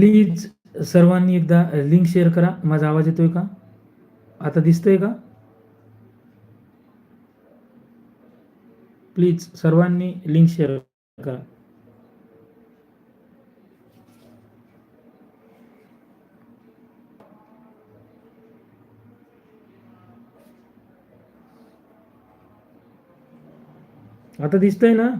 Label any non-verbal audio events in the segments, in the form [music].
Please सर्वांनी एकदा link share करा. माझा आवाज येतोय का? आता दिसतोय का? प्लीज सर्वांनी लिंक शेअर करा. आता दिसतंय ना?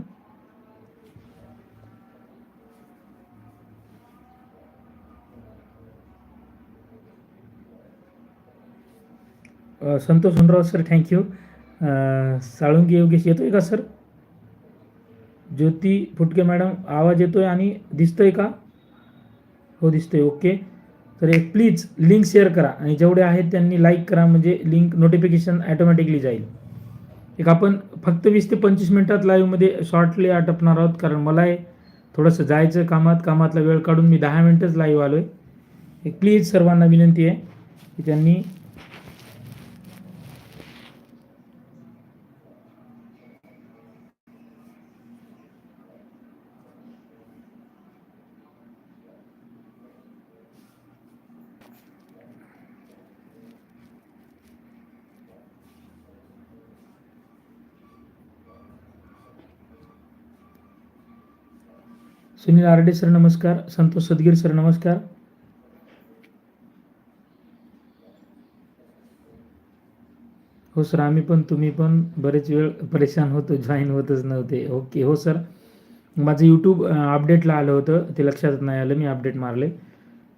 Santosh Hunrao sir thank you Salungi Yogesh येतो आहे का सर? ज्योती फुटके मॅडम आवाज येतो आहे आणि दिसतो आहे का? हो दिसतो आहे ओके तर एक प्लीज लिंक शेअर करा आणि जेवढे आहेत त्यांनी लाईक करा म्हणजे लिंक नोटिफिकेशन ॲटोमॅटिकली जाईल. एक आपण फक्त वीस ते पंचवीस मिनिटात लाईव्हमध्ये शॉर्टली आटपणार आहोत कारण मला आहे थोडंसं जायचं कामात. कामातला वेळ काढून मी दहा मिनटंच लाईव्ह आलो आहे एक प्लीज सर्वांना विनंती आहे की त्यांनी सुनील आरडे सर नमस्कार. संतोष सदगीर सर नमस्कार. हो सर आम्ही पण तुम्ही पण बरेच वेळ परेशान होतो जॉईन होतच नव्हते. ओके हो सर. माझं यूट्यूब अपडेटला आलं होतं ते लक्षात नाही आलं मी अपडेट मारले.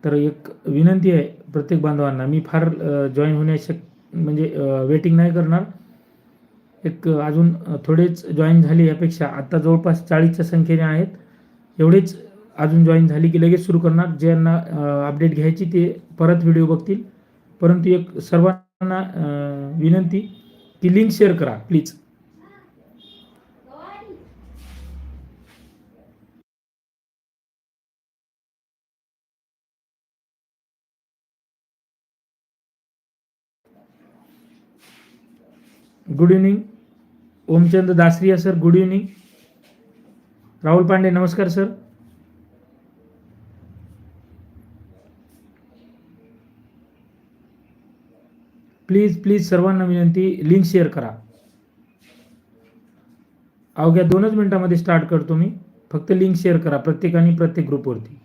तर एक विनंती आहे प्रत्येक बांधवांना मी फार जॉईन होण्यास शक म्हणजे वेटिंग नाही करणार. एक अजून थोडेच जॉईन झाली यापेक्षा आत्ता जवळपास चाळीसच्या संख्येने आहेत. एवढेच अजून जॉईन झाली की लगेच सुरू करणार. ज्यांना अपडेट घ्यायची ते परत व्हिडिओ बघतील. परंतु एक सर्वांना विनंती की लिंक शेअर करा please good evening Omchand Dasariya sir good evening Rahul Pande नमस्कार सर. प्लीज प्लीज सर्वांना विनंती लिंक शेअर करा. अवघ्या दोनच मिनिटामध्ये स्टार्ट करतो मी. फक्त लिंक शेअर करा प्रत्येकाने प्रत्येक ग्रुपवरती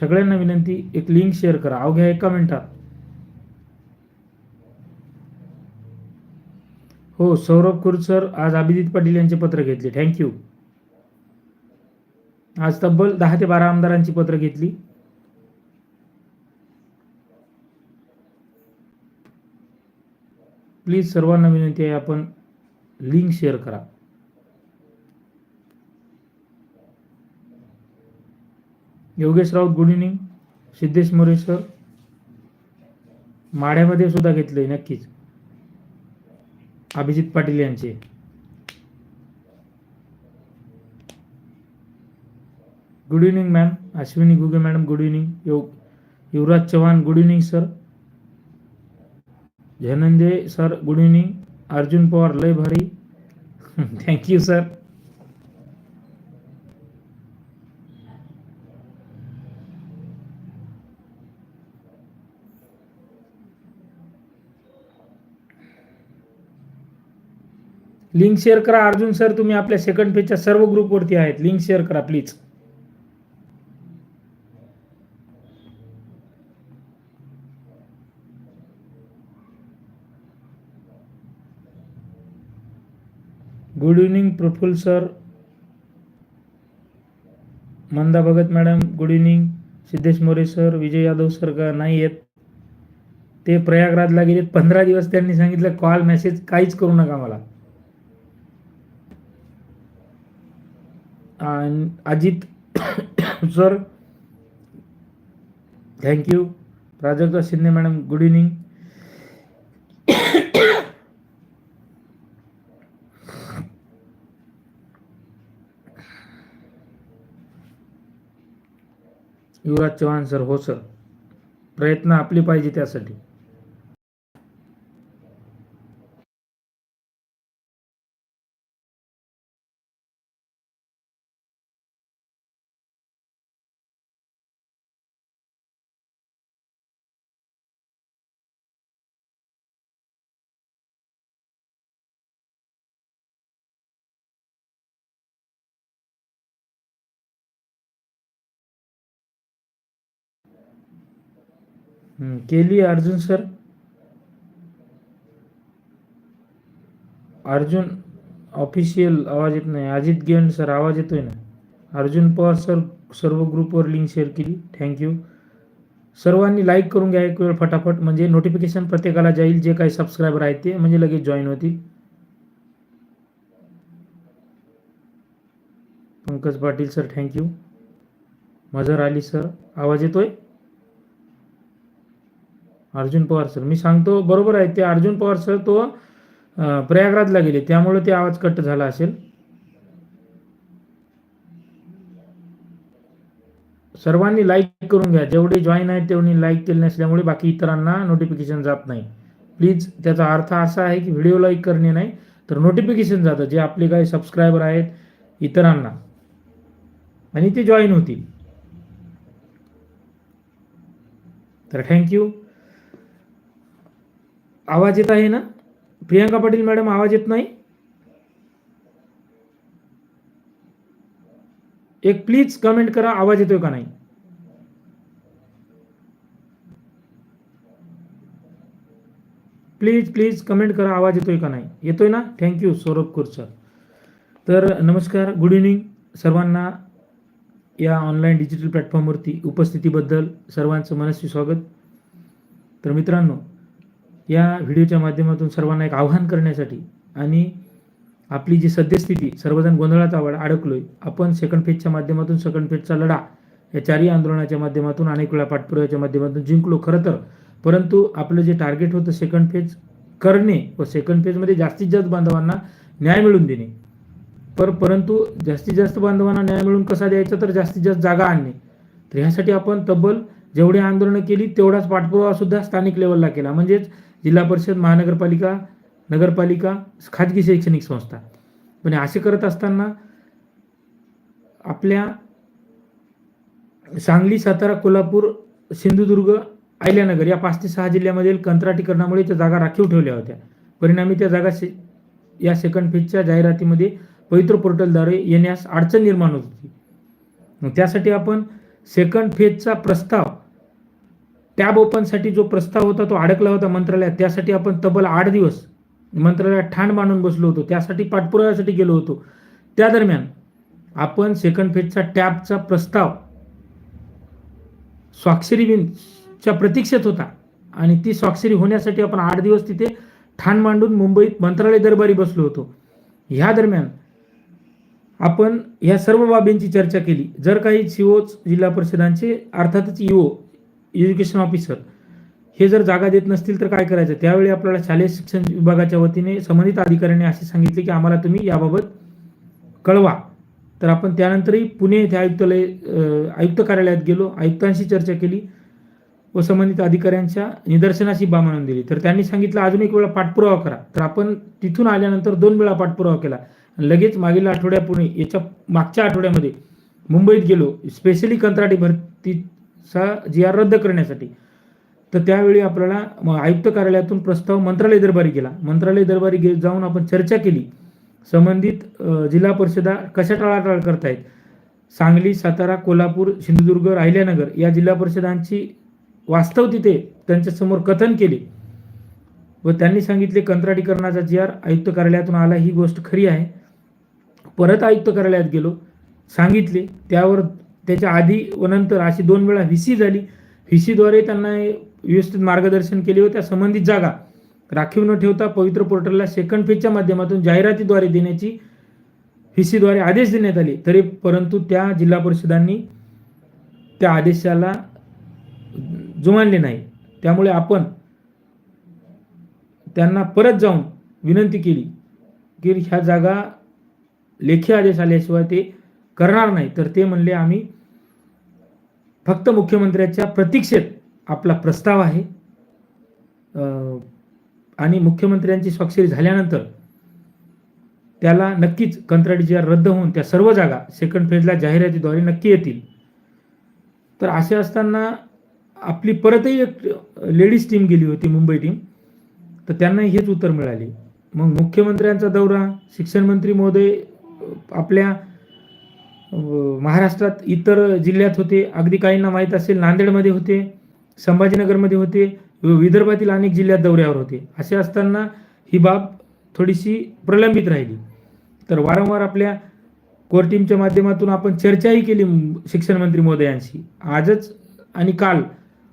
सगळ्यांना विनंती एक लिंक शेअर करा. अवघ्या एका मिनिटात. हो सौरभ खुर्द सर आज अभिजित पाटील यांचे पत्र घेतले. थँक्यू आज तब्बल दहा ते बारा आमदारांची पत्र घेतली. प्लीज सर्वांना विनंती आहे आपण लिंक शेअर करा. Yogesh Raut good evening Siddhesh More sir माढ्यामध्ये सुद्धा घेतलंय नक्कीच. अभिजित पाटील यांचे. Good evening ma'am Ashwini Guge madam good evening यो Yuvraj Chavan good evening sir Dhananjay sir good evening Arjun Pawar लय भारी. [laughs] थँक्यू सर लिंक शेअर करा. Arjun sir तुम्ही आपल्या second पेजच्या सर्व ग्रुपवरती आहेत. लिंक शेअर करा please good evening Praful sir Manda Bhagat madam good evening Siddhesh More sir Vijay Yadav sir का नाही आहेत ते प्रयागराजला गेलेत. पंधरा दिवस त्यांनी सांगितलं कॉल मेसेज काहीच करू नका मला आणि Ajit sir thank you Prajakta Shinde madam good evening Yuvraj Chavan sir हो सर. प्रयत्न आपले पाहिजे त्यासाठी. केली अर्जुन सर. अर्जुन ऑफिशियल आवाज येत नाही. अजित गेंड सर आवाज येतोय ना? अर्जुन पवार सर सर्व ग्रुपवर लिंक शेअर केली. थँक्यू सर्वांनी लाईक करून घ्या एक वेळ फटाफट. म्हणजे नोटिफिकेशन प्रत्येकाला जाईल. जे काही सबस्क्रायबर आहेत ते म्हणजे लगेच जॉईन होतील. पंकज पाटील सर थँक्यू मजर आली सर आवाज येतोय? अर्जुन पवार सर. मी सांगतो बरोबर आहे ते अर्जुन पवार सर तो प्रयागराजला गेले. त्यामुळे ते आवाज कट झाला असेल. सर्वांनी लाईक करून घ्या. जेवढे जॉईन आहेत तेवढे लाईक केले नसल्यामुळे बाकी इतरांना नोटिफिकेशन जात नाही. प्लीज त्याचा अर्थ असा आहे की व्हिडिओ लाईक करणे नाही तर नोटिफिकेशन जातं. जे आपले काही सबस्क्रायबर आहेत इतरांना. आणि ते जॉईन होतील. तर थँक्यू आवाज येत आहे ना? प्रियांका पाटील मॅडम आवाज येत नाही? एक प्लीज कमेंट करा आवाज येतोय का नाही? प्लीज प्लीज कमेंट करा आवाज येतोय का नाही? येतोय ना? Thank you Saurabh Kursar. तर नमस्कार गुड इव्हनिंग सर्वांना या ऑनलाईन डिजिटल प्लॅटफॉर्मवरती उपस्थितीबद्दल सर्वांचं मनस्वी स्वागत. तर मित्रांनो या व्हिडिओच्या माध्यमातून सर्वांना एक आव्हान करण्यासाठी आणि आपली जी सद्यस्थिती सर्वजण गोंधळात आवड अडकलोय आपण सेकंड फेजच्या माध्यमातून सेकंड फेजचा लढा या चारही आंदोलनाच्या माध्यमातून अनेक वेळा पाठपुराव्याच्या माध्यमातून जिंकलो खरं तर. परंतु आपलं जे टार्गेट होतं सेकंड फेज करणे व सेकंड फेजमध्ये जास्तीत जास्त बांधवांना न्याय मिळवून देणे. पर परंतु जास्तीत जास्त बांधवांना न्याय मिळवून कसा द्यायचा तर जास्तीत जास्त जागा आणणे. तर ह्यासाठी आपण तब्बल जेवढी आंदोलनं केली तेवढाच पाठपुरावा सुद्धा स्थानिक लेवलला केला. म्हणजेच जिल्हा परिषद महानगरपालिका नगरपालिका खाजगी शैक्षणिक संस्था. पण असे करत असताना आपल्या सांगली सातारा कोल्हापूर सिंधुदुर्ग आयल्यानगर या पाच ते सहा जिल्ह्यामधील कंत्राटीकरणामुळे त्या जागा राखीव ठेवल्या होत्या. परिणामी त्या जागा से या सेकंड फेजच्या जाहिरातीमध्ये पवित्र पोर्टलद्वारे येण्यास अडचण निर्माण होत होती. त्यासाठी आपण सेकंड फेजचा प्रस्ताव टॅब ओपनसाठी जो प्रस्ताव होता तो अडकला होता मंत्रालयात. त्यासाठी आपण तब्बल आठ दिवस मंत्रालयात ठाण मांडून बसलो होतो. त्यासाठी पाठपुराव्यासाठी गेलो होतो. त्या दरम्यान आपण सेकंड फेजचा टॅबचा प्रस्ताव स्वाक्षरी बिनच्या प्रतीक्षेत होता आणि ती स्वाक्षरी होण्यासाठी आपण आठ दिवस तिथे ठाण मांडून मुंबईत मंत्रालय दरबारी बसलो होतो. ह्या दरम्यान आपण या सर्व बाबींची चर्चा केली. जर काही सीओ जिल्हा परिषदांचे अर्थातच ईओ एज्युकेशन ऑफिसर हे जर जागा देत नसतील तर काय करायचं? त्यावेळी आपल्याला शालेय शिक्षण विभागाच्या वतीने संबंधित अधिकाऱ्यांनी असे सांगितले की आम्हाला तुम्ही याबाबत कळवा. तर आपण त्यानंतरही पुणे येथे आयुक्तालय आयुक्त कार्यालयात गेलो आयुक्तांशी चर्चा केली व संबंधित अधिकाऱ्यांच्या निदर्शनाशी बाब आणून दिली. तर त्यांनी सांगितलं अजून एक वेळा पाठपुरावा करा. तर आपण तिथून आल्यानंतर दोन वेळा पाठपुरावा केला. आणि लगेच मागील आठवड्यापुढे याच्या मागच्या आठवड्यामध्ये मुंबईत गेलो. स्पेशली कंत्राटी सा जी आर रद्द करण्यासाठी. तर त्यावेळी आपल्याला म- आयुक्त कार्यालयातून प्रस्ताव मंत्रालय दरबारी गेला. मंत्रालय दरबारी गे जाऊन आपण चर्चा केली. संबंधित जिल्हा परिषदा कशा टाळाटाळ करतायत? सांगली सातारा कोल्हापूर सिंधुदुर्ग राहिल्यानगर या जिल्हा परिषदांची वास्तव तिथे त्यांच्यासमोर कथन केले. व त्यांनी सांगितले कंत्राटीकरणाचा जी आर आयुक्त कार्यालयातून आला ही गोष्ट खरी आहे. परत आयुक्त कार्यालयात गेलो. सांगितले त्यावर त्याच्या आधी व नंतर अशी दोन वेळा व्ही सी झाली. व्ही सीद्वारे त्यांना व्यवस्थित मार्गदर्शन केले व त्या संबंधित जागा राखीव न ठेवता पवित्र पोर्टलला सेकंड फेजच्या माध्यमातून जाहिरातीद्वारे देण्याची व्ही सीद्वारे आदेश देण्यात आले. तरी परंतु त्या जिल्हा परिषदांनी त्या आदेशाला जुमानले नाही. त्यामुळे आपण त्यांना परत जाऊन विनंती केली की ह्या जागा लेखी आदेश आल्याशिवाय ते करणार नाही तर ते म्हणले आम्ही फक्त मुख्यमंत्र्याच्या प्रतीक्षेत आपला प्रस्ताव आहे. आणि मुख्यमंत्र्यांची स्वाक्षरी झाल्यानंतर त्याला नक्कीच कंत्राटी रद्द होऊन त्या सर्व जागा सेकंड फेजला जाहिरातीद्वारे नक्की येतील. तर असे असताना आपली परतही एक लेडीज टीम गेली होती मुंबई टीम तर त्यांना हेच उत्तर मिळाले. मग मुख्यमंत्र्यांचा दौरा शिक्षण मंत्री महोदय आपल्या महाराष्ट्रात इतर जिल्ह्यात होते. अगदी काहींना माहीत असेल नांदेडमध्ये होते संभाजीनगरमध्ये होते विदर्भातील अनेक जिल्ह्यात दौऱ्यावर होते. असे असताना ही बाब थोडीशी प्रलंबित राहिली. तर वारंवार आपल्या कोर टीमच्या माध्यमातून आपण चर्चाही केली शिक्षणमंत्री शिक्षण मंत्री महोदयांशी. आजच आणि काल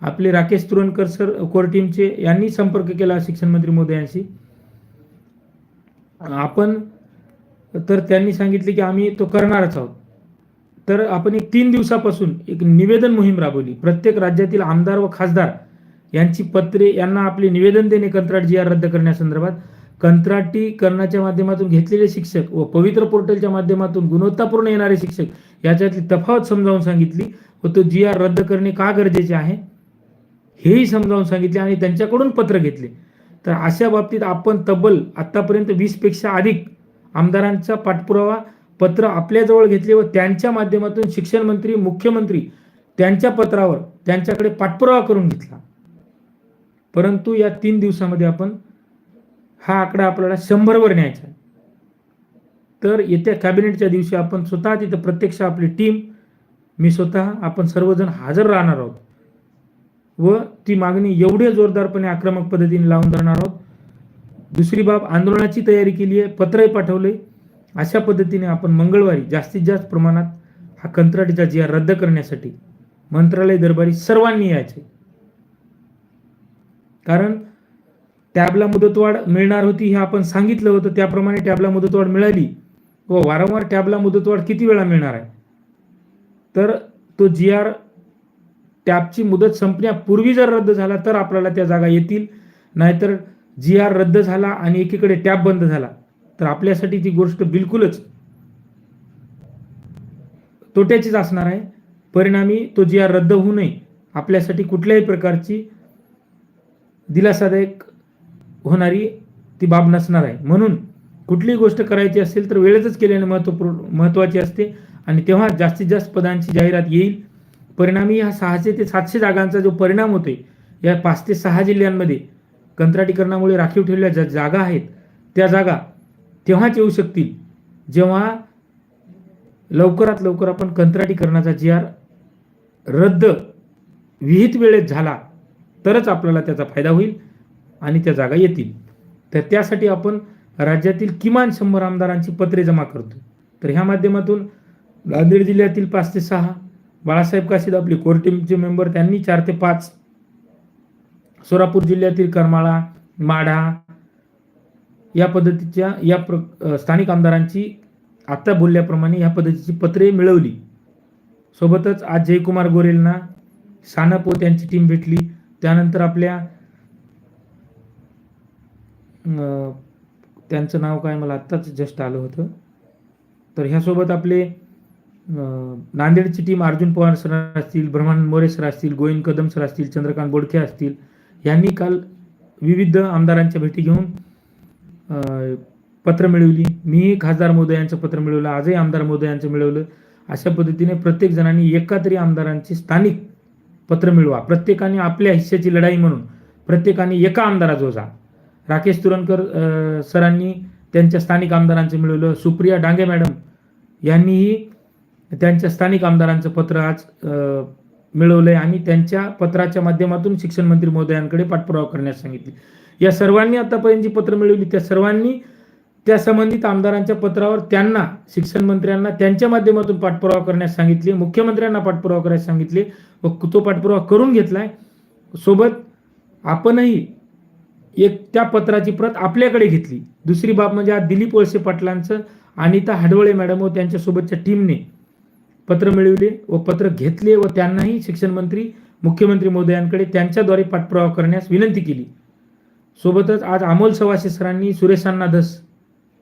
आपले राकेश तुरणकर सर कोर टीमचे यांनी संपर्क केला शिक्षण मंत्री महोदयांशी. आपण तर त्यांनी सांगितले की आम्ही तो करणारच आहोत. तर आपण एक तीन दिवसापासून एक निवेदन मोहीम राबवली. प्रत्येक राज्यातील आमदार व खासदार यांची पत्रे यांना आपले निवेदन देणे कंत्राट जी आर रद्द करण्यासंदर्भात कंत्राटीकरणाच्या माध्यमातून घेतलेले शिक्षक व पवित्र पोर्टलच्या माध्यमातून गुणवत्तापूर्ण येणारे शिक्षक याच्यातली तफावत समजावून सांगितली व तो जी आर रद्द करणे का गरजेचे आहे हेही समजावून सांगितले आणि त्यांच्याकडून पत्र घेतले. तर अशा बाबतीत आपण तब्बल आतापर्यंत वीसपेक्षा अधिक आमदारांचा पाठपुरावा पत्र आपल्याजवळ घेतले व त्यांच्या माध्यमातून शिक्षण मंत्री मुख्यमंत्री त्यांच्या पत्रावर त्यांच्याकडे पाठपुरावा करून घेतला. परंतु या तीन दिवसामध्ये आपण हा आकडा आपल्याला शंभरवर न्यायचा आहे. तर येत्या कॅबिनेटच्या दिवशी आपण स्वतः तिथं प्रत्यक्ष आपली टीम मी स्वतः आपण सर्वजण हजर राहणार आहोत. व ती मागणी एवढे जोरदारपणे आक्रमक पद्धतीने लावून धरणार आहोत. दुसरी बाब आंदोलनाची तयारी केली आहे पत्रही पाठवले. अशा पद्धतीने आपण मंगळवारी जास्तीत जास्त प्रमाणात हा कंत्राटीचा जी आर रद्द करण्यासाठी मंत्रालय दरबारी सर्वांनी यायचे. कारण टॅबला मुदतवाढ मिळणार होती हे आपण सांगितलं होतं. त्याप्रमाणे टॅबला मुदतवाढ मिळाली व वारंवार टॅबला मुदतवाढ किती वेळा मिळणार आहे? तर तो जी आर टॅबची मुदत संपण्यापूर्वी जर रद्द झाला तर आपल्याला त्या जागा येतील. नाहीतर जी आर रद्द झाला आणि एकीकडे टॅब बंद झाला. तर आपल्यासाठी ती गोष्ट बिलकुलच तोट्याचीच असणार आहे. परिणामी तो जी आर रद्द होऊ नये आपल्यासाठी कुठल्याही प्रकारची दिलासादायक होणारी ती बाब नसणार आहे. म्हणून कुठलीही गोष्ट करायची असेल तर वेळेतच केल्याने महत्त्वपूर्ण महत्त्वाची असते आणि तेव्हा जास्तीत जास्त पदांची जाहिरात येईल. परिणामी हा सहाशे ते सातशे जागांचा जो परिणाम होतोय या पाच ते सहा जिल्ह्यांमध्ये कंत्राटीकरणामुळे राखीव ठेवलेल्या ज्या जागा आहेत त्या जागा तेव्हाच येऊ शकतील. जेव्हा लवकरात लवकर आपण कंत्राटीकरणाचा जी आर रद्द विहित वेळेत झाला तरच आपल्याला त्याचा फायदा होईल आणि त्या जागा येतील. तर त्यासाठी आपण राज्यातील किमान शंभर आमदारांची पत्रे जमा करतो. तर ह्या माध्यमातून नांदेड जिल्ह्यातील पाच ते सहा बाळासाहेब काशीद आपले कोर टीमचे मेंबर त्यांनी चार ते पाच सोलापूर जिल्ह्यातील करमाळा माढा या पद्धतीच्या या प्र स्थानिक आमदारांची आत्ता बोलल्याप्रमाणे या पद्धतीची पत्रे मिळवली. सोबतच आज जयकुमार गोरेलना सानप व त्यांची टीम भेटली. त्यानंतर आपल्या त्यांचं नाव काय मला आत्ताच जस्ट आलं होतं. तर ह्यासोबत आपले नांदेडची टीम अर्जुन पवार सर असतील ब्रह्मानंद मोरे सर असतील गोविंद कदम सर असतील चंद्रकांत बोडखे असतील यांनी काल विविध आमदारांच्या भेटी घेऊन पत्र मिळवली. मीही खासदार महोदय यांचं पत्र मिळवलं. आजही आमदार महोदयांचं मिळवलं. अशा पद्धतीने प्रत्येक जणांनी एका तरी आमदारांची स्थानिक पत्र मिळवा. प्रत्येकाने आपल्या हिश्श्याची लढाई म्हणून प्रत्येकाने एका आमदाराजवळ जा. राकेश तुरणकर सरांनी त्यांच्या स्थानिक आमदारांचं मिळवलं. सुप्रिया डांगे मॅडम यांनीही त्यांच्या स्थानिक आमदारांचं पत्र आज मिळवलं मिळवलंय. आणि त्यांच्या पत्राच्या माध्यमातून शिक्षण मंत्री महोदयांकडे पाठपुरावा करण्यास सांगितले. या सर्वांनी आतापर्यंत जी पत्र मिळवली त्या सर्वांनी त्या संबंधित आमदारांच्या पत्रावर त्यांना शिक्षण मंत्र्यांना त्यांच्या माध्यमातून पाठपुरावा करण्यास सांगितले मुख्यमंत्र्यांना पाठपुरावा करायला सांगितले व तो पाठपुरावा करून घेतलाय. सोबत आपणही एक त्या पत्राची प्रत आपल्याकडे घेतली. दुसरी बाब म्हणजे आज दिलीप वळसे पाटलांचं अनिता हडवळे मॅडम व त्यांच्यासोबतच्या टीमने पत्र मिळवले व पत्र घेतले व त्यांनाही शिक्षण मंत्री मुख्यमंत्री महोदयांकडे त्यांच्याद्वारे पाठपुरावा करण्यास विनंती केली. सोबतच आज अमोल सवाशे सरांनी सुरेशांना धस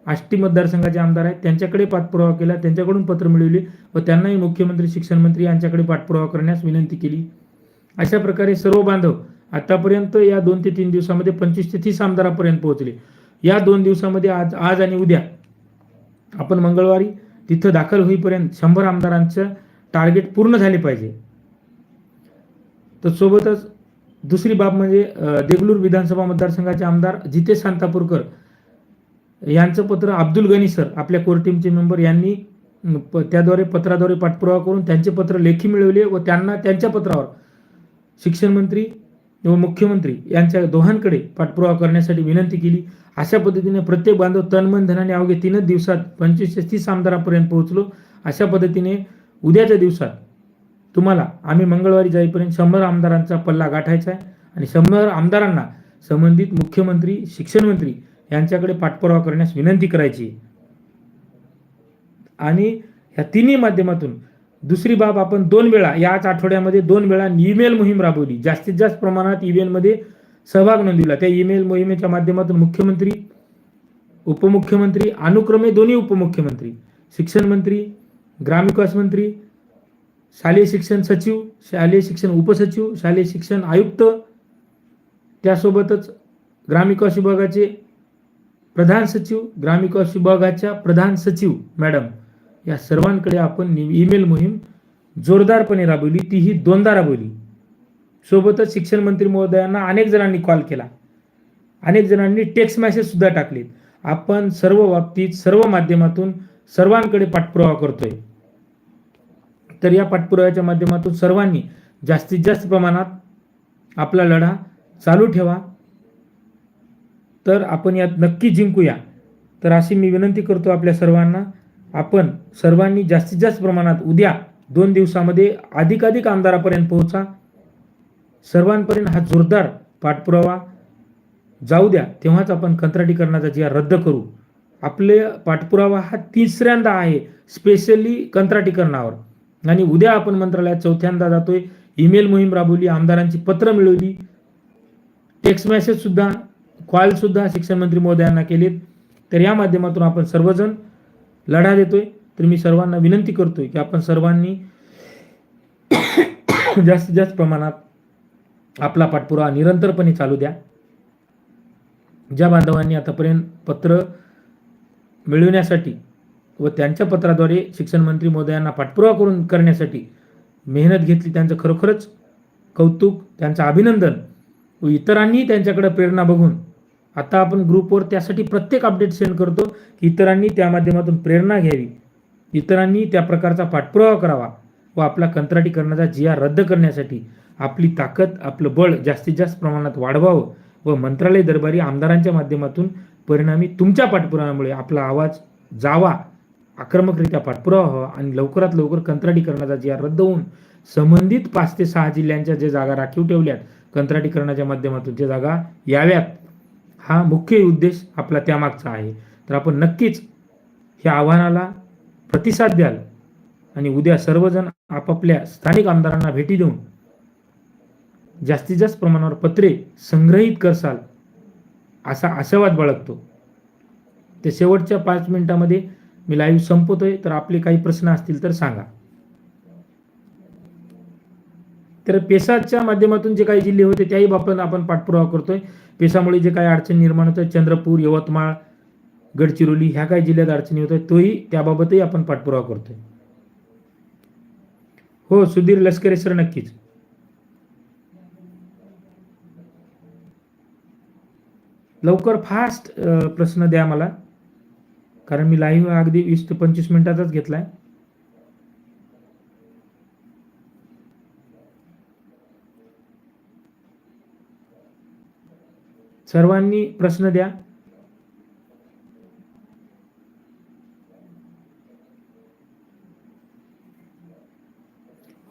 आष्टी मतदारसंघाचे आमदार आहेत. त्यांच्याकडे पाठपुरावा केला त्यांच्याकडून पत्र मिळवले व त्यांनाही मुख्यमंत्री शिक्षण मंत्री यांच्याकडे पाठपुरावा करण्यास विनंती केली. अशा प्रकारे सर्व बांधव आतापर्यंत या दोन ते तीन दिवसामध्ये पंचवीस ते तीस आमदारापर्यंत पोहोचले. या दोन दिवसामध्ये आज आज आणि उद्या आपण मंगळवारी तिथं दाखल होईपर्यंत शंभर आमदारांचं टार्गेट पूर्ण झाले पाहिजे. तर सोबतच दुसरी बाब म्हणजे देगलूर विधानसभा मतदारसंघाचे आमदार जितेश सांतापूरकर यांचं पत्र अब्दुल गनी सर आपल्या कोर टीमचे मेंबर यांनी प- त्याद्वारे पत्राद्वारे पाठपुरावा करून त्यांचे पत्र लेखी मिळवले व त्यांना त्यांच्या पत्रावर शिक्षण मंत्री व मुख्यमंत्री यांच्या दोघांकडे पाठपुरावा करण्यासाठी विनंती केली. अशा पद्धतीने प्रत्येक बांधव तनमन धनाने अवघे तीनच दिवसात पंचवीस ते तीस आमदारापर्यंत पोहोचलो. अशा पद्धतीने उद्याच्या दिवसात तुम्हाला आम्ही मंगळवारी जाईपर्यंत शंभर आमदारांचा पल्ला गाठायचा आहे आणि शंभर आमदारांना संबंधित मुख्यमंत्री शिक्षण मंत्री यांच्याकडे पाठपुरावा करण्यास विनंती करायची. आणि ह्या तिन्ही माध्यमातून दुसरी बाब आपण दोन वेळा याच आठवड्यामध्ये दोन वेळा ईमेल मोहीम राबवली. जास्तीत जास्त प्रमाणात ईमेलमध्ये सहभाग नोंदविला. त्या ईमेल मोहिमेच्या माध्यमातून मुख्यमंत्री उपमुख्यमंत्री अनुक्रमे दोन्ही उपमुख्यमंत्री शिक्षण मंत्री ग्रामविकास मंत्री शालेय शिक्षण सचिव शालेय शिक्षण उपसचिव शालेय शिक्षण आयुक्त त्यासोबतच ग्रामविकास विभागाचे प्रधान सचिव ग्रामविकास विभागाच्या प्रधान सचिव मॅडम या सर्वांकडे आपण ईमेल मोहीम जोरदारपणे राबवली. तीही दोनदा राबवली. सोबतच शिक्षण मंत्री महोदयांना अनेक जणांनी कॉल केला. अनेक जणांनी टेक्स्ट मेसेज सुद्धा टाकले आपण सर्व बाबतीत सर्व माध्यमातून सर्वांकडे पाठपुरावा करतोय. तर या पाठपुराव्याच्या माध्यमातून सर्वांनी जास्तीत जास्त प्रमाणात आपला लढा चालू ठेवा. तर आपण यात नक्की जिंकूया. तर अशी मी विनंती करतो आपल्या सर्वांना. आपण सर्वांनी जास्तीत जास्त प्रमाणात उद्या दोन दिवसामध्ये अधिकाधिक आमदारापर्यंत पोहोचा. सर्वांपर्यंत हा जोरदार पाठपुरावा जाऊ द्या. तेव्हाच आपण कंत्राटीकरणाचा जिया रद्द करू. आपले पाठपुरावा हा तिसऱ्यांदा आहे स्पेशली कंत्राटीकरणावर. आणि उद्या आपण मंत्रालयात चौथ्यांदा जातोय. ईमेल मोहीम राबवली आमदारांची पत्र मिळवली. टेक्स्ट मेसेज सुद्धा कॉल सुद्धा शिक्षण मंत्री महोदयांना केलेत. तर या माध्यमातून आपण सर्वजण लढा देतोय. तर मी सर्वांना विनंती करतोय की आपण सर्वांनी [coughs] जास्तीत जास्त प्रमाणात आपला पाठपुरावा निरंतरपणे चालू द्या. ज्या बांधवांनी आतापर्यंत पत्र मिळविण्यासाठी व त्यांच्या पत्राद्वारे शिक्षण मंत्री महोदयांना पाठपुरावा करून करण्यासाठी मेहनत घेतली त्यांचं खरोखरच कौतुक त्यांचं अभिनंदन व इतरांनी त्यांच्याकडे प्रेरणा बघून आता आपण ग्रुपवर त्यासाठी प्रत्येक अपडेट सेंड करतो की इतरांनी त्या माध्यमातून प्रेरणा घ्यावी. इतरांनी त्या प्रकारचा पाठपुरावा करावा व आपला कंत्राटीकरणाचा जिया रद्द करण्यासाठी आपली ताकद आपलं बळ जास्तीत जास्त प्रमाणात वाढवावं व मंत्रालय दरबारी आमदारांच्या माध्यमातून परिणामी तुमच्या पाठपुराव्यामुळे आपला आवाज जावा. आक्रमकरित्या पाठपुरावा व्हावा आणि लवकरात लवकर कंत्राटीकरणाचा जिया रद्द होऊन संबंधित पाच ते सहा जिल्ह्यांच्या जे जागा राखीव ठेवल्यात कंत्राटीकरणाच्या माध्यमातून ज्या जागा याव्यात हा मुख्य उद्देश आपला त्यामागचा आहे. तर आपण नक्कीच ह्या आव्हानाला प्रतिसाद द्याल आणि उद्या सर्वजण आपापल्या स्थानिक आमदारांना भेटी देऊन जास्तीत जास्त प्रमाणावर पत्रे संग्रहित करसाल असा आशावाद बाळगतो. ते शेवटच्या पाच मिनिटामध्ये मी लाईव्ह संपवतोय तर आपले काही प्रश्न असतील तर सांगा. तर पेसाच्या माध्यमातून जे काही जिल्हे होते त्याही बाबत आपण पाठपुरावा करतोय. पेसामुळे जे काही अडचणी निर्माण होत चंद्रपूर यवतमाळ गडचिरोली ह्या काही जिल्ह्यात अडचणी होत आहेत तोही त्याबाबतही आपण पाठपुरावा करतोय. हो सुधीर लष्करे सर नक्कीच. लवकर फास्ट प्रश्न द्या मला. कारण मी लाईव्ह अगदी वीस ते पंचवीस मिनिटाचाच घेतलाय. सर्वांनी प्रश्न द्या.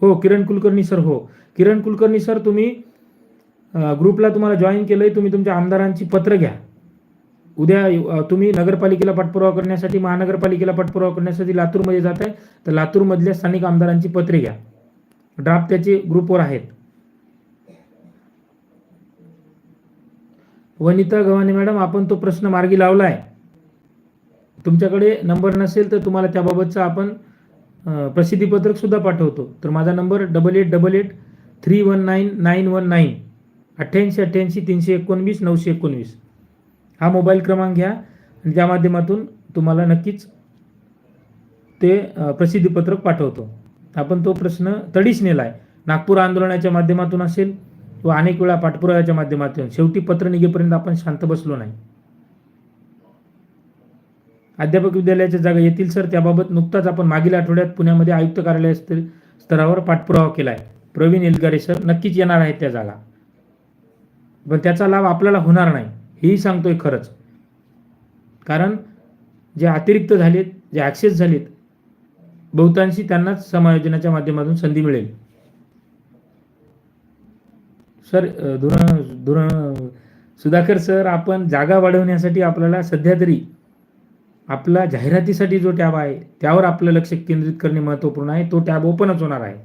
हो किरण कुलकर्णी सर हो. किरण कुलकर्णी सर तुम्ही ग्रुपला तुम्हाला जॉईन केलंय तुम्ही तुमच्या आमदारांची पत्र घ्या. उद्या तुम्ही नगरपालिकेला पाठपुरावा करण्यासाठी महानगरपालिकेला पाठपुरावा करण्यासाठी लातूरमध्ये जात आहे तर लातूरमधल्या स्थानिक आमदारांची पत्रे घ्या. ड्राफ्ट त्याचे ग्रुपवर आहेत. वनिता गव्हाणे मॅडम आपण तो प्रश्न मार्गी लावलाय. तुमच्याकडे नंबर नसेल तर तुम्हाला त्याबाबतचा आपण प्रसिद्धीपत्रक सुद्धा पाठवतो. तर माझा number double eight double eight three one nine nine one nine अठ्ठ्याऐंशी अठ्ठ्याऐंशी तीनशे एकोणवीस नऊशे एकोणवीस. हा मोबाईल क्रमांक घ्या आणि त्या माध्यमातून तुम्हाला नक्कीच ते प्रसिद्धीपत्रक पाठवतो. आपण तो प्रश्न तडीच नेला आहे. नागपूर आंदोलनाच्या माध्यमातून असेल किंवा अनेक वेळा पाठपुराव्याच्या माध्यमातून शेवटी पत्र निघेपर्यंत आपण शांत बसलो नाही. अध्यापक विद्यालयाच्या जागा येतील सर. त्याबाबत नुकताच आपण मागील आठवड्यात पुण्यामध्ये आयुक्त कार्यालय स्तरावर पाठपुरावा केला आहे प्रवीण एलगारे सर. नक्कीच येणार आहेत त्या जागा. पण त्याचा लाभ आपल्याला होणार नाही. हेही सांगतोय खरंच. कारण जे अतिरिक्त झालेत जे ॲक्सेस झालेत बहुतांशी त्यांनाच समायोजनाच्या माध्यमातून संधी मिळेल. सर धुरण धुरण सुधाकर सर आपण जागा वाढवण्यासाठी आपल्याला सध्या तरी आपला जाहिरातीसाठी जो टॅब आहे त्यावर आपलं लक्ष केंद्रित करणे महत्त्वपूर्ण आहे. तो टॅब ओपनच होणार आहे.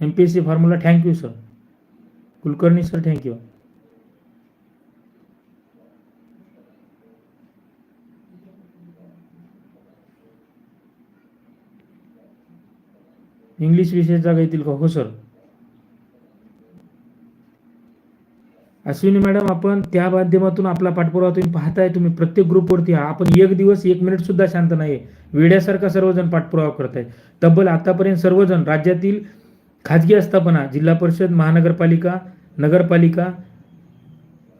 M P S C formula thank you sir Kulkarni sir thank you English विषय जागा येतील का? हो सर अश्विनी मॅडम आपण त्या माध्यमातून आपला पाठपुरावा तुम्ही पाहताय तुम्ही प्रत्येक ग्रुपवरती आपण एक दिवस एक मिनिट सुद्धा शांत नाही वेड्यासारखा सर्वजण पाठपुरावा करताय तब्बल आतापर्यंत सर्वजण राज्यातील खाजगी आस्थापना जिल्हा परिषद महानगरपालिका नगरपालिका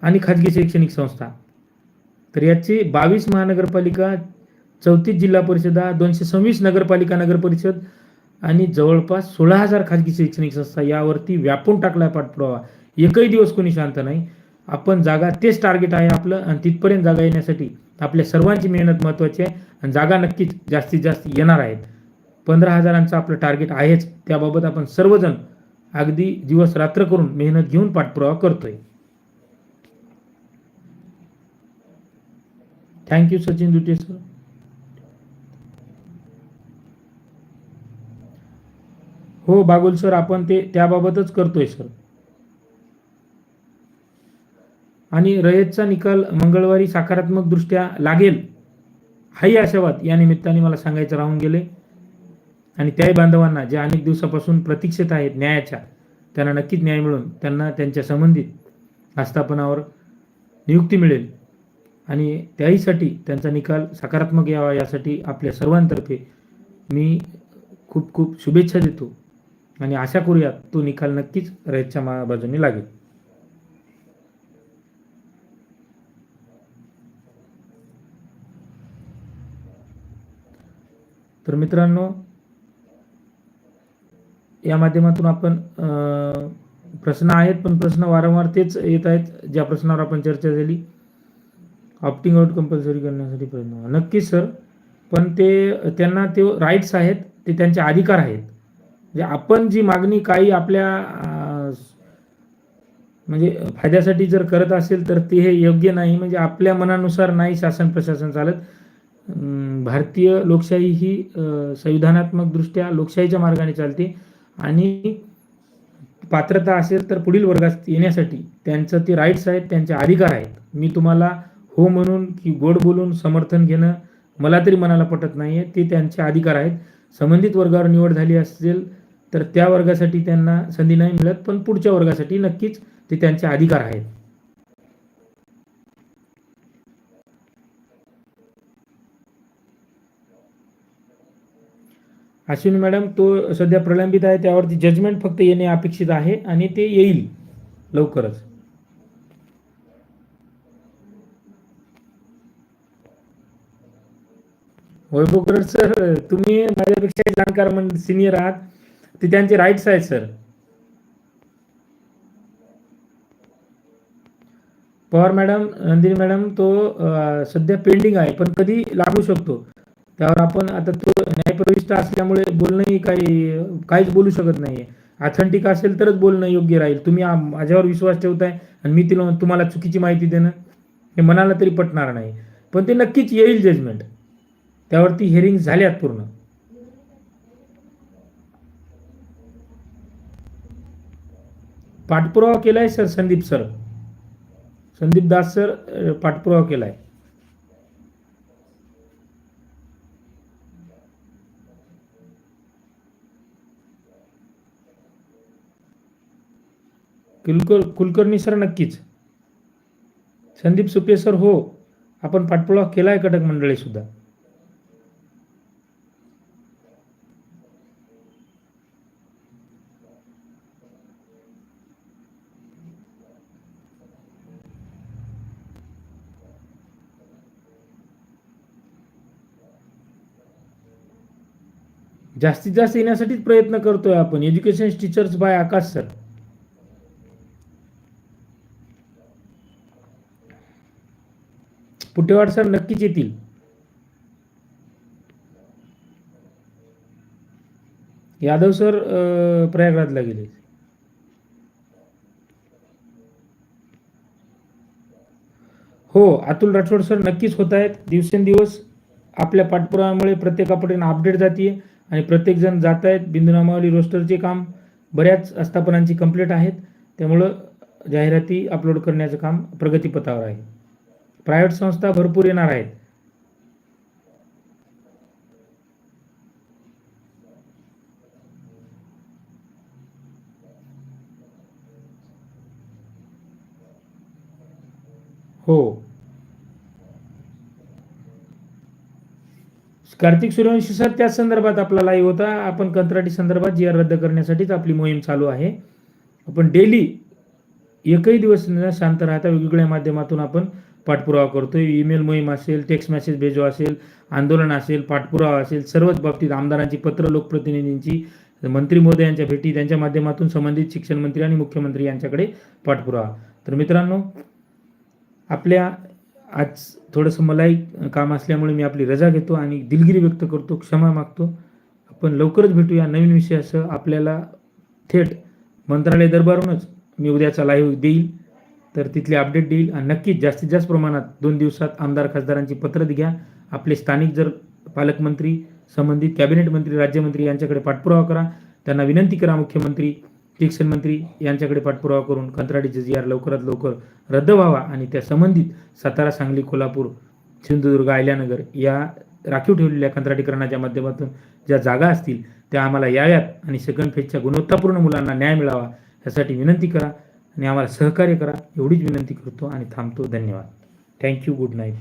आणि खाजगी शैक्षणिक संस्था. तर याची बावीस महानगरपालिका चौतीस जिल्हा परिषदा दोनशे सव्वीस नगरपालिका नगरपरिषद आणि जवळपास सोळा हजार खाजगी शैक्षणिक संस्था यावरती व्यापून टाकलाय पाठपुरावा. एकही दिवस कोणी शांत नाही. आपण जागा तेच टार्गेट आहे आपलं आणि तिथपर्यंत जागा येण्यासाठी आपल्या सर्वांची मेहनत महत्त्वाची आहे आणि जागा नक्कीच जास्तीत जास्त येणार आहेत. पंधरा हजारांचं आपलं टार्गेट आहेच. त्याबाबत आपण सर्वजण अगदी दिवस रात्र करून मेहनत घेऊन पाठपुरावा करतोय. थँक्यू सचिन दुटे सर हो बागुल सर आपण ते त्याबाबतच करतोय सर. आणि रयतचा निकाल मंगळवारी सकारात्मक दृष्ट्या लागेल हाही आशावाद या निमित्ताने मला सांगायचं राहून गेले. आणि त्याही बांधवांना जे अनेक दिवसापासून प्रतीक्षेत आहेत न्यायाच्या त्यांना नक्कीच न्याय मिळून त्यांना त्यांच्या संबंधित आस्थापनावर नियुक्ती मिळेल. आणि त्याहीसाठी त्यांचा निकाल सकारात्मक यावा यासाठी आपल्या सर्वांतर्फे मी खूप खूप शुभेच्छा देतो. आणि आशा करूयात तो निकाल नक्कीच रयतच्या बाजूने लागेल. तर मित्रांनो या माध्यमातून आपण प्रश्न आहेत पण प्रश्न वारंवार तेच येत आहेत ज्या प्रश्नावर आपण चर्चा झाली. ऑप्टिंग आउट कंपल्सरी करण्यासाठी प्रयत्न नक्कीच सर पण ते त्यांना ते राईट्स आहेत ते त्यांचे अधिकार आहेत. म्हणजे आपण जी मागणी काही आपल्या म्हणजे फायद्यासाठी जर करत असेल तर ते हे योग्य नाही. म्हणजे आपल्या मनानुसार नाही शासन प्रशासन चालत. भारतीय लोकशाही ही संविधानात्मकदृष्ट्या लोकशाहीच्या मार्गाने चालते. आणि पात्रता असेल तर पुढील वर्गात येण्यासाठी त्यांचं ते राईट्स आहेत त्यांचे अधिकार आहेत. मी तुम्हाला हो म्हणून की गोड बोलून समर्थन घेणं मला तरी मनाला पटत नाही आहे ते त्यांचे अधिकार आहेत. संबंधित वर्गावर निवड झाली असेल तर त्या वर्गासाठी त्यांना संधी नाही मिळत पण पुढच्या वर्गासाठी नक्कीच ते त्यांचे अधिकार आहेत. अश्विनी मॅडम तो सध्या प्रलंबित आहे त्यावरती जजमेंट फक्त येणे अपेक्षित आहे आणि ते येईल लवकरच. वैभवकर सर तुम्ही माझ्यापेक्षा जाणकार म्हणजे सिनियर आहात. ते त्यांचे राईट्स आहेत sir Pawar madam Nandini madam तो सध्या पेंडिंग आहे पण कधी लागू शकतो. त्यावर आपण आता तो न्यायप्रविष्ट असल्यामुळे बोलणंही काही काहीच बोलू शकत नाही ऑथेंटिक असेल तरच बोलणं योग्य राहील. तुम्ही माझ्यावर विश्वास ठेवताय आणि मी तिला तुम्हाला चुकीची माहिती देणं हे मनाला तरी पटणार नाही. पण ते नक्कीच येईल जजमेंट त्यावरती हिअरिंग झाल्यात पूर्ण. पाठपुरावा केला आहे sir Sandeep sir. Sandeep Das sir पाठपुरावा केला आहे कुलकर कुलकर्णी सर नक्कीच. संदीप सुपे सर हो आपण पाठपुरावा केला आहे कटक मंडळी सुद्धा जास्तीत जास्त येण्यासाठीच प्रयत्न करतोय आपण. Education teachers by Akash sir Putewad sir नक्कीच येतील. यादव सर प्रयागराजला गेले. हो अतुल राठोड सर नक्कीच होत आहेत. दिवसेंदिवस आपल्या पाठपुराव्यामुळे प्रत्येकापर्यंत अपडेट जाते आणि प्रत्येकजण जात आहेत बिंदुनामावली रोस्टरचे काम बऱ्याच आस्थापनांची कंप्लीट आहेत. त्यामुळं जाहिराती अपलोड करण्याचं काम प्रगतीपथावर आहे. प्रायव्हेट संस्था भरपूर येणार आहेत. हो. कार्तिक सूर्यवंशी सर त्याच संदर्भात आपला लाईव्ह होता. आपण कंत्राटी संदर्भात जी आर रद्द करण्यासाठीच आपली मोहीम चालू आहे. आपण डेली एकही दिवस शांत राहता वेगवेगळ्या माध्यमातून आपण पाठपुरावा करतोय. ईमेल मोहीम असेल टेक्स्ट मेसेज भेजो असेल आंदोलन असेल पाठपुरावा असेल सर्वच बाबतीत आमदारांची पत्र लोकप्रतिनिधींची मंत्री महोदयांच्या भेटी त्यांच्या माध्यमातून संबंधित शिक्षण मंत्री आणि मुख्यमंत्री यांच्याकडे पाठपुरावा. तर मित्रांनो आपल्या आज थोडंसं मलाही काम असल्यामुळे मी आपली रजा घेतो आणि दिलगिरी व्यक्त करतो क्षमा मागतो. आपण लवकरच भेटूया नवीन विषयासह. आपल्याला थेट मंत्रालय दरबारूनच मी उद्याचा लाईव्ह देईल. तर तिथले अपडेट देईल आणि नक्कीच जास्तीत जास्त प्रमाणात दोन दिवसात आमदार खासदारांची पत्र घ्या आपले स्थानिक जर पालकमंत्री संबंधित कॅबिनेट मंत्री राज्यमंत्री यांच्याकडे पाठपुरावा करा. त्यांना विनंती करा मुख्यमंत्री शिक्षण मंत्री यांच्याकडे पाठपुरावा करून कंत्राटीचे जी आर लवकरात लवकर रद्द व्हावा आणि त्या संबंधित सातारा सांगली कोल्हापूर सिंधुदुर्ग आयल्यानगर या राखीव ठेवलेल्या कंत्राटीकरणाच्या माध्यमातून ज्या जागा असतील त्या आम्हाला याव्यात आणि सेकंड फेजच्या गुणवत्तापूर्ण मुलांना न्याय मिळावा यासाठी विनंती करा आणि आम्हाला सहकार्य करा. एवढीच विनंती करतो आणि थांबतो. धन्यवाद. Thank you good night